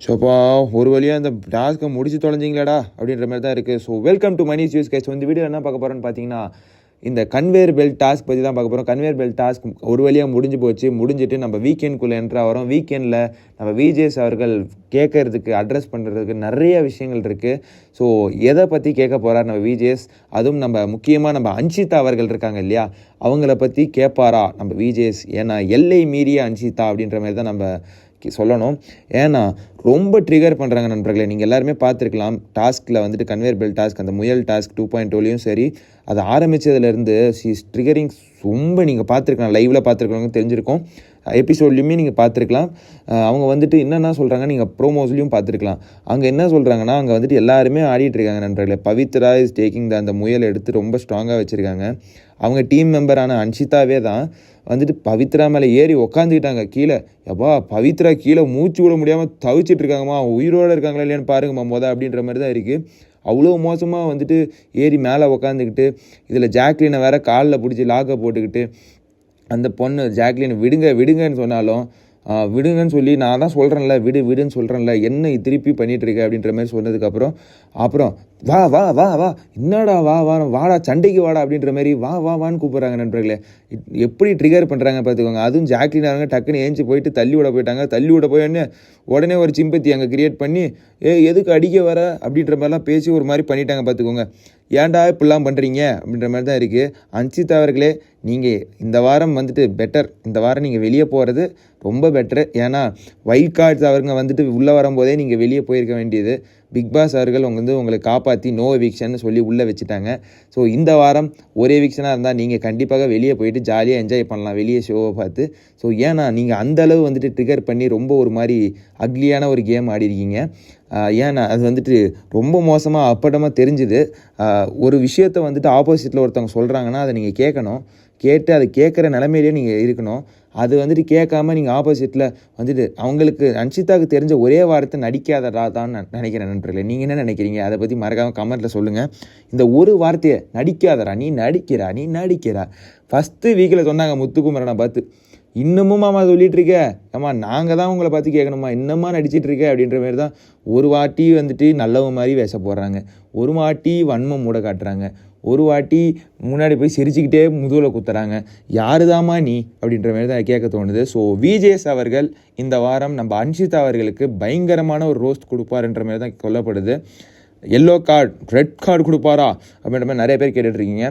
ஸோப்பா ஒரு வழியாக அந்த டாஸ்க்கை முடிச்சு தொலைஞ்சிங்களாடா அப்படின்ற மாதிரி தான் இருக்குது so welcome to money use case இந்த வீடியோ என்ன பார்க்க போகிறோன்னு பார்த்தீங்கன்னா இந்த கன்வேர் பெல்ட் டாஸ்க் பற்றி தான் பார்க்க போகிறோம் கன்வேர் பெல்ட் டாஸ்க் ஒரு வழியாக முடிஞ்சு போச்சு. முடிஞ்சிட்டு நம்ம வீக்கெண்ட்குள்ளே என்ட்ரா வரோம் வீக்கெண்டில் நம்ம விஜேஸ் அவர்கள் கேட்கறதுக்கு அட்ரஸ் பண்ணுறதுக்கு நிறைய விஷயங்கள் இருக்குது ஸோ எதை பற்றி கேட்க போகிறார் நம்ம விஜேஸ் அதுவும் நம்ம முக்கியமாக நம்ம அன்ஷிதா அவர்கள் இருக்காங்க இல்லையா? அவங்கள பற்றி கேட்பாரா நம்ம விஜேஸ் ஏன்னா எல்லை மீறிய அன்ஷிதா அப்படின்ற மாதிரி தான் நம்ம சொல்லணும். ஏன்னா ரொம்ப ட்ரிகர் பண்ணுறாங்க நண்பர்களே. நீங்கள் எல்லாருமே பார்த்துருக்கலாம். டாஸ்கில் வந்துட்டு கன்வேர் பெல் டாஸ்க் அந்த முயல் டாஸ்க் டூ பாயிண்ட் டூலையும் சரி அது ஆரம்பித்ததுலேருந்து ஷீஸ் ட்ரிகரிங் ரொம்ப நீங்கள் பார்த்துருக்கலாம். லைவில் பார்த்துருக்கவங்க தெரிஞ்சிருக்கும். எபிசோட்லையுமே நீங்கள் பார்த்துருக்கலாம். அவங்க வந்துட்டு என்னென்ன சொல்கிறாங்க நீங்கள் ப்ரோமோஸ்லேயும் பார்த்துருக்கலாம். அங்கே என்ன சொல்கிறாங்கன்னா அங்கே வந்துட்டு எல்லாருமே ஆடிட்டுருக்காங்க நண்பர்களே. பவித்ரா இஸ் டேக்கிங் த அந்த முயல் எடுத்து ரொம்ப ஸ்ட்ராங்காக வச்சுருக்காங்க. அவங்க டீம் மெம்பரான அன்ஷிதாவே தான் வந்துட்டு பவித்ரா மேலே ஏறி உக்காந்துக்கிட்டாங்க. கீழே எப்பா பவித்ரா கீழே மூச்சு விட முடியாமல் தவிச்சிட்டு இருக்காங்கம்மா. உயிரோடு இருக்காங்களா இல்லையான்னு பாருங்கம்மா மொதல் அப்படின்ற மாதிரி தான் இருக்குது அவ்வளோ மோசமாக வந்துட்டு ஏறி மேலே உக்காந்துக்கிட்டு இதில் ஜாக்லினை வேற காலில் பிடிச்சி லாக்கை போட்டுக்கிட்டு அந்த பொண்ணு ஜாக்லின் விடுங்க விடுங்கன்னு சொன்னாலும் விடுங்கன்னு சொல்லி நான் தான் சொல்கிறேன்ல விடு விடுன்னு சொல்கிறேன்ல என்ன திருப்பி பண்ணிகிட்ருக்க அப்படின்ற மாதிரி சொன்னதுக்கப்புறம் அப்புறம் வா வா வா வா. என்னடா வா வா வாடா சண்டைக்கு வாடா அப்படின்ற மாதிரி வா வா வான்னு கூப்பிட்றாங்க நண்பர்களே. எப்படி ட்ரிகர் பண்ணுறாங்க பார்த்துக்கோங்க. அதுவும் ஜாக்லின் அவங்க டக்குன்னு ஏஞ்சி போயிட்டு தள்ளி விட போயிட்டாங்க. தள்ளி விட போய் உடனே ஒரு சிம்பத்தி அங்கே கிரியேட் பண்ணி ஏ எதுக்கு அடிக்க வர? அப்படின்ற மாதிரிலாம் பேசி ஒரு மாதிரி பண்ணிட்டாங்க பார்த்துக்கோங்க. ஏன்டா இப்படிலாம் பண்ணுறீங்க அப்படின்ற மாதிரி தான் இருக்குது அன்சிதா அவர்களே நீங்கள் இந்த வாரம் வந்துட்டு பெட்டர் இந்த வாரம் நீங்கள் வெளியே போகிறது ரொம்ப பெட்டரு ஏன்னா வைல்ட் கார்ட்ஸ் அவருங்க வந்துட்டு உள்ளே வரும்போதே நீங்கள் வெளியே போயிருக்க வேண்டியது. பிக் பாஸ் அவர்கள் அவங்க வந்து உங்களை காப்பாற்றி நோ எவிக்ஷன் சொல்லி உள்ளே வச்சுட்டாங்க. ஸோ இந்த வாரம் ஒரு எவிக்ஷனாக இருந்தால் நீங்கள் கண்டிப்பாக வெளியே போயிட்டு ஜாலியாக என்ஜாய் பண்ணலாம் வெளியே ஷோவை பார்த்து. ஸோ ஏன்னா நீங்கள் அந்த அளவு வந்துட்டு ட்ரிகர் பண்ணி ரொம்ப ஒரு மாதிரி அக்லியான ஒரு கேம் ஆடிருக்கீங்க. ஏன்னா அது வந்துட்டு ரொம்ப மோசமாக அப்பட்டமாக தெரிஞ்சுது. ஒரு விஷயத்த வந்துட்டு ஆப்போசிட்டில் ஒருத்தவங்க சொல்கிறாங்கன்னா அதை நீங்கள் கேட்கணும். கேட்டு அதை கேட்குற நிலமையிலே நீங்கள் இருக்கணும். அது வந்துட்டு கேட்காம நீங்கள் ஆப்போசிட்டில் வந்துட்டு அவங்களுக்கு அன்ஷிதாவுக்கு தெரிஞ்ச ஒரே வார்த்தை நடிக்காதடா தான் நான் நினைக்கிறேன் நண்பர்களே. நீங்கள் என்ன நினைக்கிறீங்க? அதை பற்றி மறக்காமல் கமெண்ட்டில் சொல்லுங்கள் இந்த ஒரு வார்த்தையை நடிக்காதடா நீ நடிக்கிறா நீ நடிக்கிறா. ஃபஸ்ட்டு வீக்கில் சொன்னாங்க முத்துக்குமரனை பார்த்து இன்னமும் மாமா சொல்லிட்டு இருக்க? ஏம்மா நாங்கள் தான் உங்களை பார்த்து கேட்கணுமா? இன்னமா நடிச்சிட்டு இருக்க? அப்படின்ற மாதிரி தான் ஒரு வாட்டி வந்துட்டு நல்லவ மாதிரி வேச போடுறாங்க. ஒரு வாட்டி வன்மம் மூட காட்டுறாங்க. ஒரு வாட்டி முன்னாடி போய் சிரிச்சுக்கிட்டே முதுகில் குத்துறாங்க. யாருதாம்மா நீ? அப்படின்ற மாதிரி தான் கேட்க தோணுது. ஸோ விஜேஎஸ் அவர்கள் இந்த வாரம் நம்ம அன்ஷிதா அவர்களுக்கு பயங்கரமான ஒரு ரோஸ்ட் கொடுப்பாருன்ற மாதிரி தான் சொல்லப்படுது. எல்லோ கார்டு ரெட் கார்டு கொடுப்பாரா? அப்படின்ற மாதிரி நிறைய பேர் கேட்டுட்ருக்கீங்க.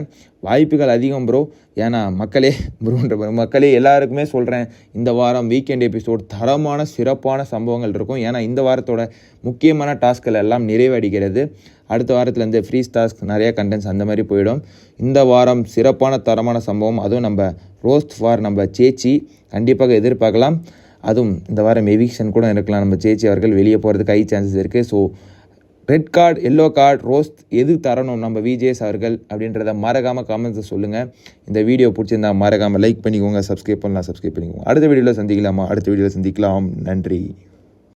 வாய்ப்புகள் அதிகம் ப்ரோ ஏன்னா மக்களே ப்ரோன்ற மக்களே எல்லாருக்குமே சொல்கிறேன் இந்த வாரம் வீக்கெண்ட் எபிசோட் தரமான சிறப்பான சம்பவங்கள் இருக்கும். ஏன்னா இந்த வாரத்தோட முக்கியமான டாஸ்க்கள் எல்லாம் நிறைவடைகிறது. அடுத்த வாரத்துலேருந்து ஃப்ரீஸ் டாஸ்க் நிறைய கண்டென்ட்ஸ் அந்த மாதிரி போயிடும். இந்த வாரம் சிறப்பான தரமான சம்பவம். அதுவும் நம்ம ரோஸ்ட் ஃபார் நம்ம சேச்சி. கண்டிப்பாக எதிர்பார்க்கலாம். அதுவும் இந்த வாரம் எவிக்ஷன் கூட இருக்கலாம். நம்ம சேச்சி அவர்கள் வெளியே போகிறதுக்கு ஹை சான்சஸ் இருக்குது so red card yellow card roast எது தரணும் நம்ம விஜேஎஸ் அவர்கள் அப்படின்றத மறக்காமல் கமெண்ட்ஸை சொல்லுங்கள் இந்த வீடியோ பிடிச்சிருந்தா மறக்காமல் லைக் பண்ணிக்கோங்க சப்ஸ்கிரைப் பண்ணலாம் சப்ஸ்கிரைப் பண்ணிக்கோங்க. அடுத்த வீடியோவில் சந்திக்கலாமா? அடுத்த வீடியோவில் சந்திக்கலாம். நன்றி.